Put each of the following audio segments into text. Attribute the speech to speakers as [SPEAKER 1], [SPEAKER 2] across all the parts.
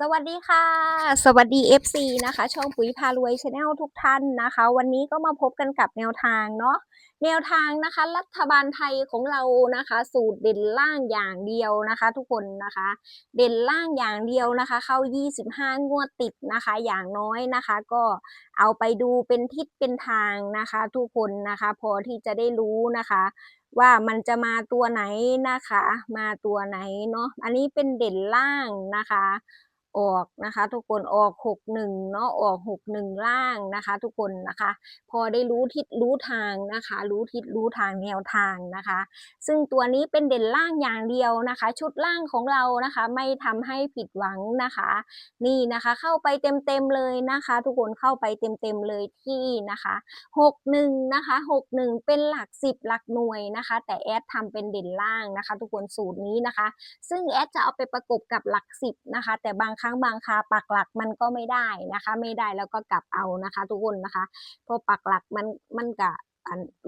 [SPEAKER 1] สวัสดีค่ะ สวัสดี FC นะคะ ช่องปุ๋ยพารวยชาแนลทุกท่านนะคะ วันนี้ก็มาพบกันกับแนวทางเนาะแนวทางนะคะ รัฐบาลไทยของเรานะคะ สูตรเด่นล่างอย่างเดียวนะคะ ทุกคนนะคะ เด่นล่างอย่างเดียวนะคะ เข้า 25 งวดติดนะคะ อย่างน้อยนะคะ ก็เอาไปดูเป็นทิศเป็นทางนะคะ ทุกคนนะคะ พอที่จะได้รู้นะคะว่ามันจะมาตัวไหนนะคะ มาตัวไหนเนาะ อันนี้เป็นเด่นล่างนะคะ ออกนะคะ ทุกคนออกหกหนึ่งเนาะออกหกหนึ่งล่างนะคะ ทุกคนนะคะ พอได้รู้ทิศรู้ทางนะคะ รู้ทิศรู้ทางแนวทางนะคะ ซึ่งตัวนี้เป็นเด่นล่างอย่างเดียวนะคะ ชุดล่างของเรานะคะ ไม่ทำให้ผิดหวังนะคะ นี่นะคะ เข้าไปเต็มๆเลยนะคะ ทุกคนเข้าไปเต็มๆเลยที่นะคะหกหนึ่งนะคะหกหนึ่งเป็นหลักสิบหลักหน่วยนะคะ แต่แอดทำเป็นเด่นล่างนะคะ ทุกคนสูตรนี้นะคะ ซึ่งแอดจะเอาไปประกบกับหลักสิบนะคะ แต่บางรั้งบางคาปักหลักมันก็ไม่ได้นะคะ ไม่ได้แล้วก็กลับเอานะคะ ทุกคนนะคะเพราะปักหลักมันมันกะ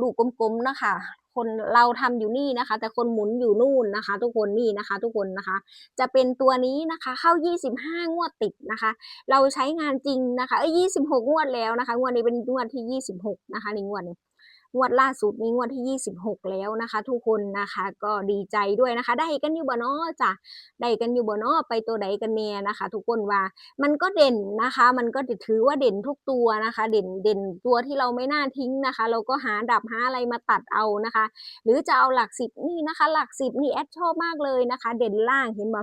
[SPEAKER 1] ลูกกลมๆนะคะคนเราทำอยู่นี่นะคะ แต่คนหมุนอยู่นู่นนะคะ ทุกคนนี่นะคะ ทุกคนนะคะ จะเป็นตัวนี้นะคะ เข้า 25 งวดติดนะคะ เราใช้งานจริงนะคะเอ้ย26 งวดแล้วนะคะ งวดนี้เป็นงวดที่ 26 นะคะในงวดนี้ งวดล่าสุดนี้งวดที่ 26 แล้วนะคะ ทุกคนนะคะก็ดีใจด้วยนะคะ ได้กันอยู่บ่เนาะจ้ะได้กันอยู่บ่เนาะไปตัวใดกันแน่นะคะ ทุกคนว่ามันก็เด่นนะคะ มันก็ถือว่าเด่นทุกตัวนะคะ เด่นเด่นตัวที่เราไม่น่าทิ้งนะคะ เราก็หาดับหาอะไรมาตัดเอานะคะ หรือจะเอาหลักสิบนี่นะคะ หลักสิบนี่แอดชอบมากเลยนะคะ เด่นล่างเห็นบ่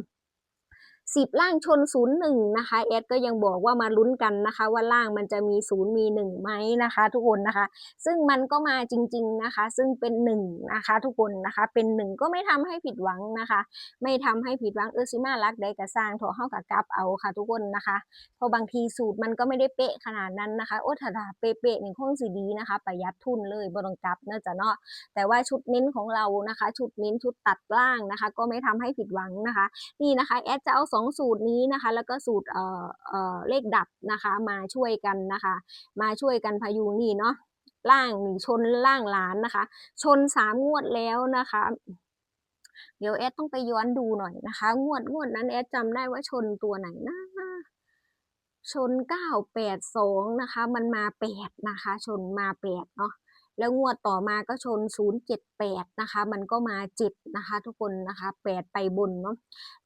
[SPEAKER 1] สิบล่างชนศูนย์หนึ่งนะคะแอดก็ยังบอกว่ามาลุ้นกันนะคะ ว่าล่างมันจะมีศูนย์มีหนึ่งไหมนะคะ ทุกคนนะคะ ซึ่งมันก็มาจริง ๆนะคะ ซึ่งเป็นหนึ่งนะคะ ทุกคนนะคะ เป็นหนึ่งก็ไม่ทำให้ผิดหวังนะคะ ไม่ทำให้ผิดหวังเออซิมารักได้กระสร้างถอเฮากับกลับเอาค่ะ ทุกคนนะคะเพราะบางทีสูตรมันก็ไม่ได้เป๊ะขนาดนั้นนะคะโอ้ถ้าเป๊ะๆนี่คงสิดีนะคะ ประหยัดทุนเลยบ่ต้องกับเนาจะเนาะแต่ว่าชุดเน้นของเรานะคะ ชุดเน้นชุดตัดล่างนะคะ ก็ไม่ทำให้ผิดหวังนะคะ นี่นะคะแอดจะเอาองสูตรนี้นะคะ แล้วก็สูตรเอ่อเอ่อเลขดับนะคะ มาช่วยกันนะคะ มาช่วยกันพยุงนี่เนาะล่างหนึ่งชนล่างล้านนะคะ ชนสามงวดแล้วนะคะเดี๋ยวแอดต้องไปย้อนดูหน่อยนะคะ งวดงวดนั้นแอดจำได้ว่าชนตัวไหนนะชนเก้าแปดสองนะคะ มันมาแปดนะคะ ชนมาแปดเนาะ แล้วงวดต่อมาก็ชน 078 นะคะ มันก็มา 7 นะคะ ทุกคนนะคะ 8 ไปบนเนาะ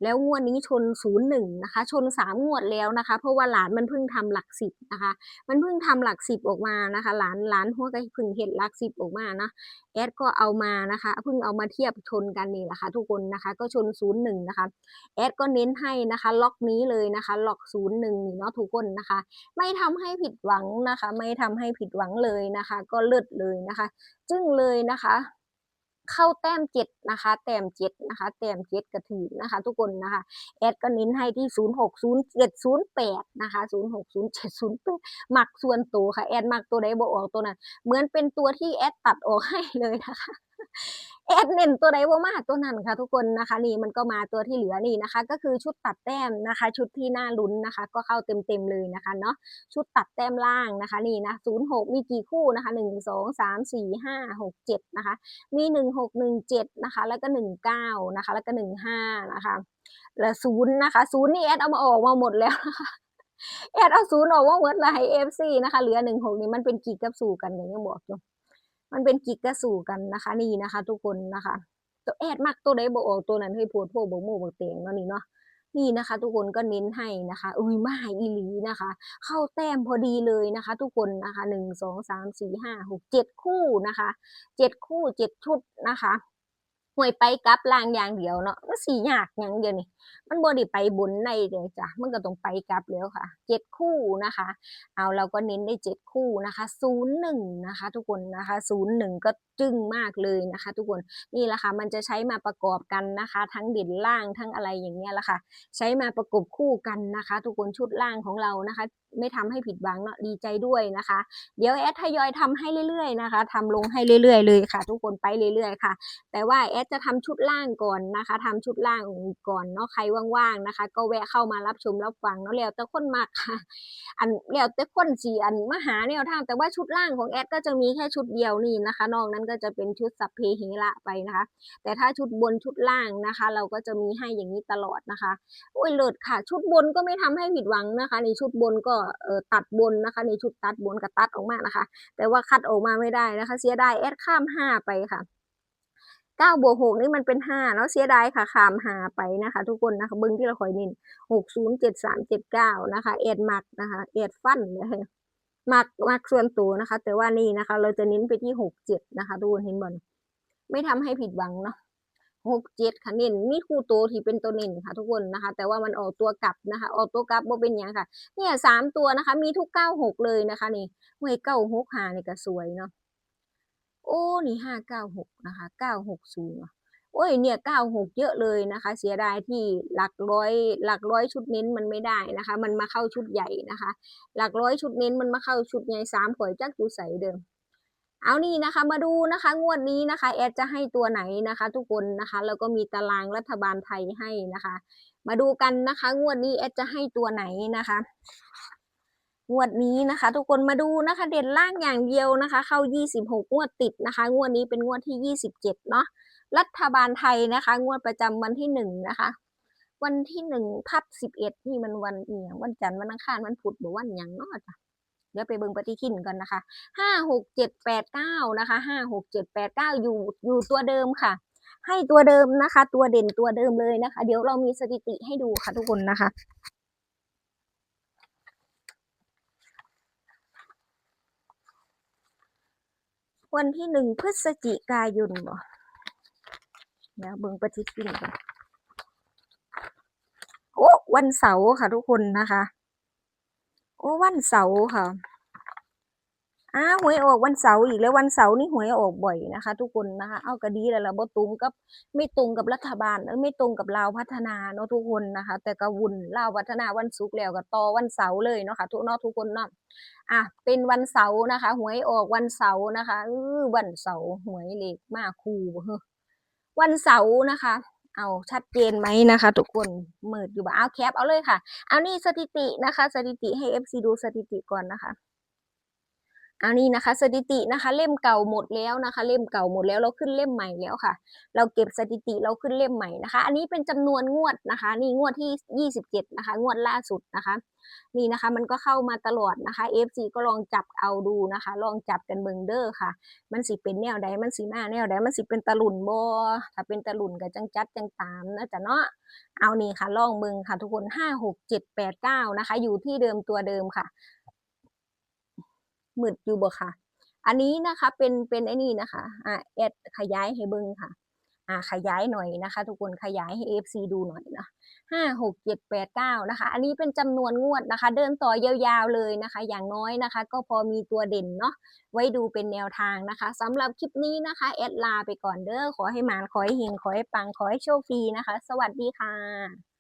[SPEAKER 1] แล้วงวดนี้ชน 01 นะคะ ชน 3 งวดแล้วนะคะ เพราะว่าหลานมันเพิ่งทำหลักสิบนะคะ มันเพิ่งทำหลักสิบออกมานะคะ หลานหลานหัวก็เพิ่งเห็นหลักสิบออกมานะแอดก็เอามานะคะ เพิ่งเอามาเทียบชนกันนี่แหละค่ะทุกคนนะคะ ก็ชน 01 นะคะ แอดก็เน้นให้นะคะ ล็อกนี้เลยนะคะ ล็อก 01นี่เนาะทุกคนนะคะ ไม่ทำให้ผิดหวังนะคะ ไม่ทำให้ผิดหวังเลยนะคะ ก็เลิศเลยนะคะ จึงเลยนะคะ เข้าแต้มเจ็ดนะคะ แต้มเจ็ดนะคะ แต้มเจ็ดกระถือนะคะ ทุกคนนะคะ แอดก็เน้นให้ที่ศูนย์หกศูนย์เจ็ดศูนย์แปดนะคะศูนย์หกศูนย์เจ็ดศูนย์แปดหมักส่วนตัวค่ะ แอดหมักตัวใดบ่ออกตัวนั้น เหมือนเป็นตัวที่แอดตัดออกให้เลยนะคะ แอดเน้นตัวใดบ่ามาตัวนั้นค่ะทุกคนนะคะนี่มันก็มาตัวที่เหลือนี่นะคะ ก็คือชุดตัดแต้มนะคะ ชุดที่น่าลุ้นนะคะ ก็เข้าเต็มๆเลยนะคะเนาะชุดตัดแต้มล่างนะคะนี่นะศูนย์หกมีกี่คู่นะคะหนึ่งสองสามสี่ห้าหกเจ็ดนะคะ มีหนึ่งหกหนึ่งเจ็ดนะคะ แล้วก็หนึ่งเก้านะคะ แล้วก็หนึ่งห้านะคะแล้วศูนย์นะคะศูนย์นี่แอดเอามาออกมาหมดแล้วนะคะแอดเอาศูนย์ออกมาหมดเลยให้เอฟซีนะคะเหลือหนึ่งหกนี่มันเป็นกี่กับสู่กันอย่างที่บอกอยู่ มันเป็นกิกกระสู่กันนะคะ นี่นะคะ ทุกคนนะคะ ตัวแอดมากตัวใดบอกออกตัวนั้นให้โพดโพดบอกโมบอกเตียงเนาะนี่เนาะนี่นะคะ ทุกคนก็เน้นให้นะคะอุ้ยมาอีหลีนะคะ เข้าแต้มพอดีเลยนะคะ ทุกคนนะคะหนึ่งสองสามสี่ห้าหกเจ็ดคู่นะคะเจ็ดคู่เจ็ดชุดนะคะ ห่วยไปกลับล่างอย่างเดียวเนาะมันสี่ยากอย่างเดียวนี่ มันบไดีไปบนในเลยจ้ะมันก็ต้องไปกลับแล้วค่ะเจ็ดคู่นะคะ เอาเราก็เน้นได้เจ็ดคู่นะคะศูนย์หนึ่งนะคะ ทุกคนนะคะศูนย์หนึ่งก็จึ้งมากเลยนะคะ ทุกคนนี่แหละค่ะมันจะใช้มาประกอบกันนะคะ ทั้งเด่นล่างทั้งอะไรอย่างเงี้ยแหละค่ะ ใช้มาประกบคู่กันนะคะ ทุกคนชุดล่างของเรานะคะ ไม่ทำให้ผิดหวังเนาะดีใจด้วยนะคะ เดี๋ยวแอดทยอยทำให้เรื่อยๆนะคะทำลงให้เรื่อยๆเลยค่ะ ทุกคนไปเรื่อยๆค่ะ แต่ว่าแอดจะทำชุดล่างก่อนนะคะทำชุดล่างก่อนเนาะใครว่างๆนะคะ ก็แวะเข้ามารับชมรับฟังเนาะแล้วแต่คนมากค่ะ อันแล้วแต่คนสีอันมหาแนวทางแต่ว่าชุดล่างของแอดก็จะมีแค่ชุดเดียวนี่นะคะ นอกนั้นก็จะเป็นชุดสัพเพเหระไปนะคะ แต่ถ้าชุดบนชุดล่างนะคะ เราก็จะมีให้อย่างนี้ตลอดนะคะโอ้ยเลิศค่ะ ชุดบนก็ไม่ทำให้ผิดหวังนะคะในชุดบนก็ตัดบนนะคะ ในชุดตัดบนกับตัดออกมานะคะ แต่ว่าคัดออกมาไม่ได้นะคะ เสียดายแอดข้ามห้าไปค่ะเก้าบวกหกนี่มันเป็นห้าเนาะเสียดายค่ะข้ามหาไปนะคะ ทุกคนนะคะเบิ้งที่เราคอยนินหกศูนย์เจ็ดสามเจ็ดเก้านะคะแอดมักนะคะแอดฟันเลยมักมักส่วนตัวนะคะ แต่ว่านี่นะคะ เราจะเน้นไปที่หกเจ็ดนะคะทุกคนเห็นบอลไม่ทำให้ผิดหวังเนาะ หกเจ็ดค่ะเน้นมีคู่ตัวที่เป็นตัวเน้นค่ะ ทุกคนนะคะ แต่ว่ามันออกตัวกลับนะคะ ออกตัวกลับบ่เป็นหยังค่ะ เนี่ยสามตัวนะคะ มีทุกเก้าหกเลยนะคะนี่หวยเก้าหกหานี่ก็สวยเนาะโอ้นี่ห้าเก้าหกนะคะเก้าหกศูนย์โอ้ยเนี่ยเก้าหกเยอะเลยนะคะ เสียดายที่หลักร้อยหลักร้อยชุดเน้นมันไม่ได้นะคะ มันมาเข้าชุดใหญ่นะคะ หลักร้อยชุดเน้นมันมาเข้าชุดใหญ่สามข่อยจักอยู่ใสเดิม เอานี่นะคะมาดูนะคะงวดนี้นะคะแอดจะให้ตัวไหนนะคะ ทุกคนนะคะแล้วก็มีตารางรัฐบาลไทยให้นะคะ มาดูกันนะคะ งวดนี้แอดจะให้ตัวไหนนะคะ งวดนี้นะคะ ทุกคนมาดูนะคะ เด่นล่างอย่างเดียวนะคะ เข้า 26 งวดติดนะคะ งวดนี้เป็นงวดที่ 27 เนาะรัฐบาลไทยนะคะ งวดประจำวันที่หนึ่งนะคะ วันที่หนึ่งทับสิบเอ็ดนี่มันวันเอียงวันจันทร์วันอังคารวันพุธหรือวันหยังเนาะจ้ะ ดี๋ยวไปเบิ่งปฏิทินก่อนนะคะห้าหกเจ็ดแปดเก้านะคะห้าหกเจ็ดแปดเก้าอยู่อยู่ตัวเดิมค่ะ ให้ตัวเดิมนะคะ ตัวเด่นตัวเดิมเลยนะคะ เดี๋ยวเรามีสถิติให้ดูค่ะทุกคนนะคะวันที่หนึ่งพฤศจิกายนบ่เดี๋ยวเบิ่งปฏิทินก่อนโอ้วันเสาร์ค่ะทุกคนนะคะ โอ้วันเสาร์ค่ะ อ้าวหวยออกวันเสาร์อีกแล้ววันเสาร์นี่หวยออกบ่อยนะคะ ทุกคนนะคะ เอาก็ดีแล้วล่ะบ่ตรงกับไม่ตรงกับรัฐบาลเออไม่ตรงกับลาวพัฒนาเนาะทุกคนนะคะ แต่ก็วุ่นลาวพัฒนาวันศุกร์แล้วก็ต่อวันเสาร์เลยเนาะค่ะทุกเนาะทุกคนเนาะอะเป็นวันเสาร์นะคะ หวยออกวันเสาร์นะคะเออวันเสาร์หวยเลขมาคู่เวันเสาร์นะคะเอาชัดเจนไหมนะคะ ทุกคนมืดอยู่บ่เอาแคปเอาเลยค่ะ เอานี่สถิตินะคะ สถิติให้ FC ดูสถิติก่อนนะคะ เอานี่นะคะ สถิตินะคะ เล่มเก่าหมดแล้วนะคะ เล่มเก่าหมดแล้วเราขึ้นเล่มใหม่แล้วค่ะ เราเก็บสถิติเราขึ้นเล่มใหม่นะคะ อันนี้เป็นจำนวนงวดนะคะ นี่งวดที่ 27 นะคะ งวดล่าสุดนะคะ นี่นะคะมันก็เข้ามาตลอดนะคะ FC ก็ลองจับเอาดูนะคะ ลองจับกันเบิงเด้อค่ะ มันสิเป็นแนวใดมันสิมาแนวใดมันสิเป็นตะลุนบ่ถ้าเป็นตะลุนก็จังจัดจังตามนะจ๊ะเนาะเอานี่ค่ะลองเบิงค่ะ ทุกคน5 6 7 8 9นะคะ อยู่ที่เดิมตัวเดิมค่ะ มืดอยู่บ่ค่ะ อันนี้นะคะเป็นเป็นไอ้นี่นะคะอ่าแอดขยายให้เบิ่งค่ะอ่าขยายหน่อยนะคะ ทุกคนขยายให้ FC ดูหน่อยนะห้าหกเจ็ดแปดเก้านะคะ อันนี้เป็นจำนวนงวดนะคะ เดินต่อยาวๆเลยนะคะ อย่างน้อยนะคะ ก็พอมีตัวเด่นเนาะไว้ดูเป็นแนวทางนะคะสำหรับคลิปนี้นะคะแอดลาไปก่อนเด้อขอให้หมานขอให้เฮงขอให้ปังขอให้โชคดีนะคะ สวัสดีค่ะ